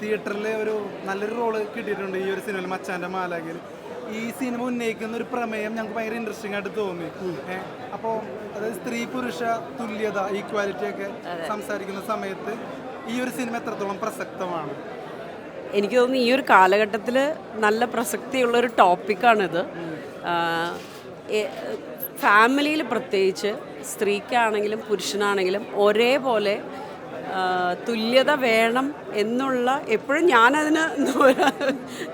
തിയേറ്ററിൽ ഒരു നല്ലൊരു റോൾ കിട്ടിയിട്ടുണ്ട് ഈ ഒരു സിനിമയിൽ മച്ചാന്റെ മാലാഖയിൽ. ഈ സിനിമ ഉന്നയിക്കുന്ന ഒരു പ്രമേയം ഞങ്ങൾക്ക് ഭയങ്കര ഇൻട്രസ്റ്റിംഗ് ആയിട്ട് തോന്നി. അപ്പോൾ അതായത് സ്ത്രീ പുരുഷ തുല്യത ഈക്വാലിറ്റി ഒക്കെ സംസാരിക്കുന്ന സമയത്ത് ഈ ഒരു സിനിമ എത്രത്തോളം പ്രസക്തമാണ്? എനിക്ക് തോന്നുന്നു ഈ ഒരു കാലഘട്ടത്തിൽ നല്ല പ്രസക്തിയുള്ള ഒരു ടോപ്പിക്കാണിത് ഫാമിലിയിൽ പ്രത്യേകിച്ച് സ്ത്രീക്കാണെങ്കിലും പുരുഷനാണെങ്കിലും ഒരേപോലെ തുല്യത വേണം എന്നുള്ള എപ്പോഴും ഞാനതിന്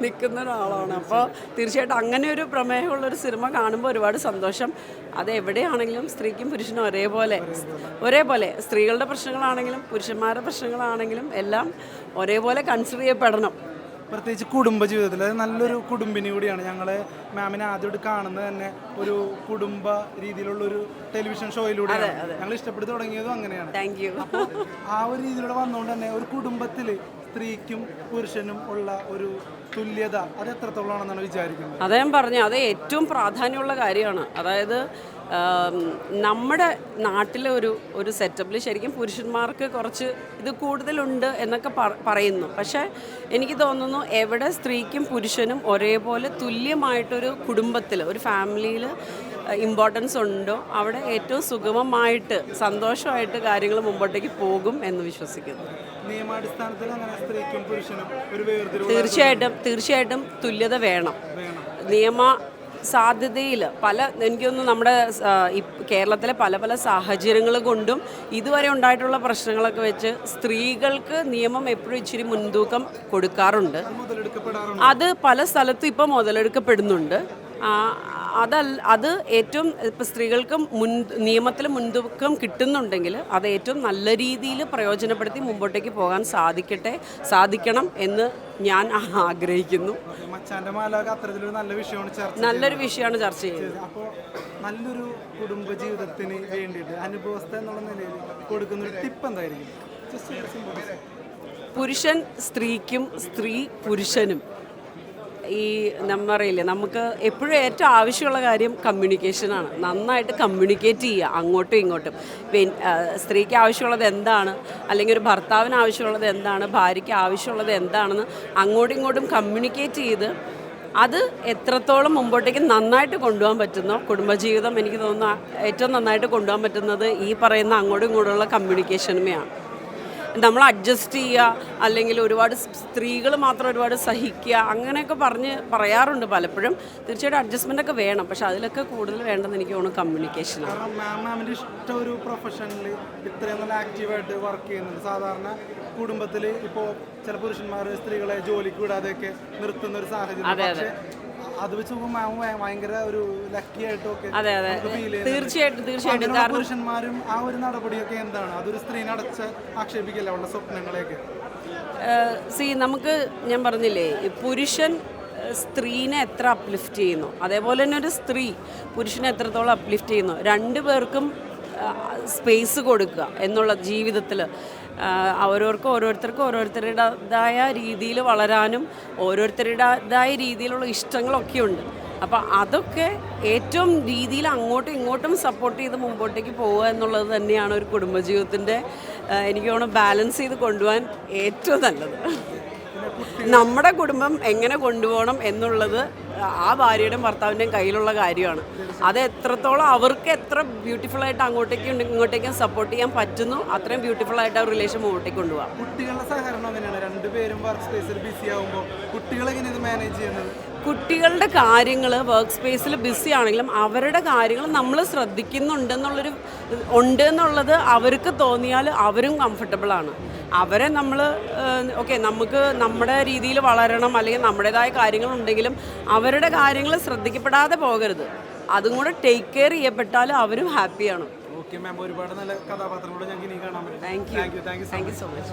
നിൽക്കുന്ന ഒരാളാണ്. അപ്പോൾ തീർച്ചയായിട്ടും അങ്ങനെ ഒരു പ്രമേയമുള്ളൊരു സിനിമ കാണുമ്പോൾ ഒരുപാട് സന്തോഷം. അത് എവിടെയാണെങ്കിലും സ്ത്രീക്കും പുരുഷനും ഒരേപോലെ. ഒരേപോലെ. സ്ത്രീകളുടെ പ്രശ്നങ്ങളാണെങ്കിലും പുരുഷന്മാരുടെ പ്രശ്നങ്ങളാണെങ്കിലും എല്ലാം ഒരേപോലെ കൺസിഡർ ചെയ്യപ്പെടണം. പ്രത്യേകിച്ച് കുടുംബ ജീവിതത്തിൽ നല്ലൊരു കുടുംബിനി കൂടിയാണ്. ഞങ്ങളെ മാമിനെ ആദ്യമായിട്ട് കാണുന്നത് തന്നെ ഒരു കുടുംബ രീതിയിലുള്ള ഒരു ടെലിവിഷൻ ഷോയിലൂടെ ഞങ്ങൾ ഇഷ്ടപ്പെട്ട് തുടങ്ങിയതും അങ്ങനെയാണ്. അപ്പോൾ ആ ഒരു രീതിയിലൂടെ വന്നുകൊണ്ട് തന്നെ ഒരു കുടുംബത്തിൽ സ്ത്രീക്കും പുരുഷനും ഉള്ള ഒരു തുല്യത അത് എത്രത്തോളമാണെന്നാണ് വിചാരിക്കുന്നത്? അതേ ഞാൻ പറഞ്ഞു അത് ഏറ്റവും പ്രാധാന്യമുള്ള കാര്യമാണ്. അതായത് നമ്മുടെ നാട്ടിലെ ഒരു ഒരു സെറ്റപ്പിൽ ശരിക്കും പുരുഷന്മാർക്ക് കുറച്ച് ഇത് കൂടുതലുണ്ട് എന്നൊക്കെ പറയുന്നു. പക്ഷേ എനിക്ക് തോന്നുന്നു എവിടെ സ്ത്രീക്കും പുരുഷനും ഒരേപോലെ തുല്യമായിട്ടൊരു കുടുംബത്തിൽ ഒരു ഫാമിലിയിൽ ഇമ്പോർട്ടൻസ് ഉണ്ടോ? അവിടെ ഏറ്റവും സുഗമമായിട്ട് സന്തോഷമായിട്ട് കാര്യങ്ങൾ മുമ്പോട്ടേക്ക് പോകും എന്ന് വിശ്വസിക്കുന്നു. നിയമാടിസ്ഥാനത്തിൽ അങ്ങനെ സ്ത്രീക്കും പുരുഷനും ഒരു തീർച്ചയായിട്ടും തീർച്ചയായിട്ടും തുല്യത വേണം. നിയമ സാധ്യതയിൽ പല എനിക്കൊന്ന് നമ്മുടെ കേരളത്തിലെ പല പല സാഹചര്യങ്ങൾ കൊണ്ടും ഇതുവരെ ഉണ്ടായിട്ടുള്ള പ്രശ്നങ്ങളൊക്കെ വെച്ച് സ്ത്രീകൾക്ക് നിയമം എപ്പോഴും ഇച്ചിരി മുൻതൂക്കം കൊടുക്കാറുണ്ട്. അത് പല സ്ഥലത്തും ഇപ്പം മുതലെടുക്കപ്പെടുന്നുണ്ട്. അതല്ല അത് ഏറ്റവും ഇപ്പം സ്ത്രീകൾക്ക് മുൻ നിയമത്തിൽ മുൻതൂക്കം കിട്ടുന്നുണ്ടെങ്കിൽ അത് ഏറ്റവും നല്ല രീതിയിൽ പ്രയോജനപ്പെടുത്തി മുമ്പോട്ടേക്ക് പോകാൻ സാധിക്കട്ടെ സാധിക്കണം എന്ന് ഞാൻ ആഗ്രഹിക്കുന്നു. നല്ലൊരു വിഷയമാണ് ചർച്ച ചെയ്യുന്നത്. അപ്പോൾ നല്ലൊരു കുടുംബ ജീവിതത്തിന് വേണ്ടിയിട്ട് അനുഭവസ്ഥ എന്നുള്ള നിലയിൽ കൊടുക്കുന്ന ഒരു ടിപ്പ് എന്തായിരിക്കും. പുരുഷൻ സ്ത്രീക്കും സ്ത്രീ പുരുഷനും. ഈ നമ്മറിയില്ലേ നമുക്ക് എപ്പോഴും ഏറ്റവും ആവശ്യമുള്ള കാര്യം കമ്മ്യൂണിക്കേഷനാണ് നന്നായിട്ട് കമ്മ്യൂണിക്കേറ്റ് ചെയ്യുക അങ്ങോട്ടും ഇങ്ങോട്ടും. പിന്നെ സ്ത്രീക്ക് ആവശ്യമുള്ളത് എന്താണ്? അല്ലെങ്കിൽ ഒരു ഭർത്താവിന് ആവശ്യമുള്ളത് എന്താണ്? ഭാര്യയ്ക്ക് ആവശ്യമുള്ളത് എന്താണെന്ന് അങ്ങോട്ടും ഇങ്ങോട്ടും കമ്മ്യൂണിക്കേറ്റ് ചെയ്ത് അത് എത്രത്തോളം മുമ്പോട്ടേക്ക് നന്നായിട്ട് കൊണ്ടുപോകാൻ പറ്റുന്നോ കുടുംബജീവിതം എനിക്ക് തോന്നുന്നു ഏറ്റവും നന്നായിട്ട് കൊണ്ടുപോകാൻ പറ്റുന്നത് ഈ പറയുന്ന അങ്ങോട്ടും ഇങ്ങോട്ടുള്ള കമ്മ്യൂണിക്കേഷനുമേയാണ് നമ്മൾ അഡ്ജസ്റ്റ് ചെയ്യുക അല്ലെങ്കിൽ ഒരുപാട് സ്ത്രീകൾ മാത്രം ഒരുപാട് സഹിക്കുക അങ്ങനെയൊക്കെ പറഞ്ഞ് പറയാറുണ്ട് പലപ്പോഴും. തീർച്ചയായിട്ടും അഡ്ജസ്റ്റ്മെന്റ് ഒക്കെ വേണം. പക്ഷെ അതിലൊക്കെ കൂടുതൽ വേണ്ടത് എനിക്ക് തോന്നുന്നു മാമിന്റെ ഇഷ്ടം ഒരു പ്രൊഫഷനിൽ ഇത്രയും നല്ല ആക്റ്റീവായിട്ട് വർക്ക് ചെയ്യുന്നുണ്ട്. സാധാരണ കുടുംബത്തിൽ ഇപ്പോൾ ചില പുരുഷന്മാർ സ്ത്രീകളെ ജോലിക്ക് വിടാതെയൊക്കെ നിർത്തുന്ന ഒരു സാഹചര്യം പക്ഷേ അത് വെച്ച് നോക്കുമ്പോൾ ഭയങ്കര ഒരു ലക്കി ആയിട്ടൊക്കെ അതെ അതെ തീർച്ചയായിട്ടും തീർച്ചയായിട്ടും. കാരണം പുരുഷന്മാരും ആ ഒരു നടപടിയൊക്കെ എന്താണ്? അതൊരു സ്ത്രീനെ അടച്ച് ആക്ഷേപിക്കല്ല അവളുടെ സ്വപ്നങ്ങളെയൊക്കെ? സി നമുക്ക് ഞാൻ പറഞ്ഞില്ലേ പുരുഷൻ സ്ത്രീനെ എത്ര അപ്ലിഫ്റ്റ് ചെയ്യുന്നു? അതേപോലെ തന്നെ ഒരു സ്ത്രീ പുരുഷനെ എത്രത്തോളം അപ്ലിഫ്റ്റ് ചെയ്യുന്നു? രണ്ടു പേർക്കും സ്പേസ് കൊടുക്കുക എന്നുള്ള ജീവിതത്തിൽ. ഓരോർക്കും ഓരോരുത്തർക്കും ഓരോരുത്തരുടേതായ രീതിയിൽ വളരാനും ഓരോരുത്തരുടേതായ രീതിയിലുള്ള ഇഷ്ടങ്ങളൊക്കെ ഉണ്ട് അപ്പോൾ അതൊക്കെ ഏറ്റവും രീതിയിൽ അങ്ങോട്ടും ഇങ്ങോട്ടും സപ്പോർട്ട് ചെയ്ത് മുമ്പോട്ടേക്ക് പോവുക എന്നുള്ളത് തന്നെയാണ് ഒരു കുടുംബജീവിതത്തിന്റെ എനിക്ക് തോന്നുന്നു ബാലൻസ് ചെയ്ത് കൊണ്ടുപോകാൻ ഏറ്റവും നല്ലത്. നമ്മുടെ കുടുംബം എങ്ങനെ കൊണ്ടുപോകണം എന്നുള്ളത് ആ ഭാര്യയുടെയും ഭർത്താവിന്റെയും കയ്യിലുള്ള കാര്യമാണ്. അത് എത്രത്തോളം അവർക്ക് എത്ര ബ്യൂട്ടിഫുൾ ആയിട്ട് അങ്ങോട്ടേക്കും ഇങ്ങോട്ടേക്കും സപ്പോർട്ട് ചെയ്യാൻ പറ്റുന്നു അത്രയും ബ്യൂട്ടിഫുൾ ആയിട്ട് ആ റിലേഷൻ മുമ്പോട്ടേക്ക് കൊണ്ടുപോകാം. കുട്ടികളുടെ സഹകരണം എങ്ങനെയാണ്? രണ്ടുപേരും വർക്ക് സ്പേസിൽ ബിസി ആകുമ്പോൾ കുട്ടികളെങ്ങനെ ഇത് മാനേജ് ചെയ്യുന്നത്? കുട്ടികളുടെ കാര്യങ്ങൾ വർക്ക് സ്പേസിൽ ബിസി ആണെങ്കിലും അവരുടെ കാര്യങ്ങൾ നമ്മൾ ശ്രദ്ധിക്കുന്നുണ്ടെന്നുള്ളൊരു ഉണ്ട് എന്നുള്ളത് അവർക്ക് തോന്നിയാൽ അവരും കംഫർട്ടബിൾ ആണ്. അവരെ നമ്മൾ ഓക്കെ നമുക്ക് നമ്മുടെ രീതിയിൽ വളരണം അല്ലെങ്കിൽ നമ്മുടേതായ കാര്യങ്ങളുണ്ടെങ്കിലും അവരുടെ കാര്യങ്ങൾ ശ്രദ്ധിക്കപ്പെടാതെ പോകരുത്. അതും കൂടെ ടേക്ക് കെയർ ചെയ്യപ്പെട്ടാൽ അവരും ഹാപ്പിയാണ് ഓക്കെ മാം ഒരുപാട് നല്ല കഥാപാത്രങ്ങളോട് ഞങ്ങൾക്ക് ഇനി കാണാൻ പറ്റും. Thank you thank you thank you thank you so much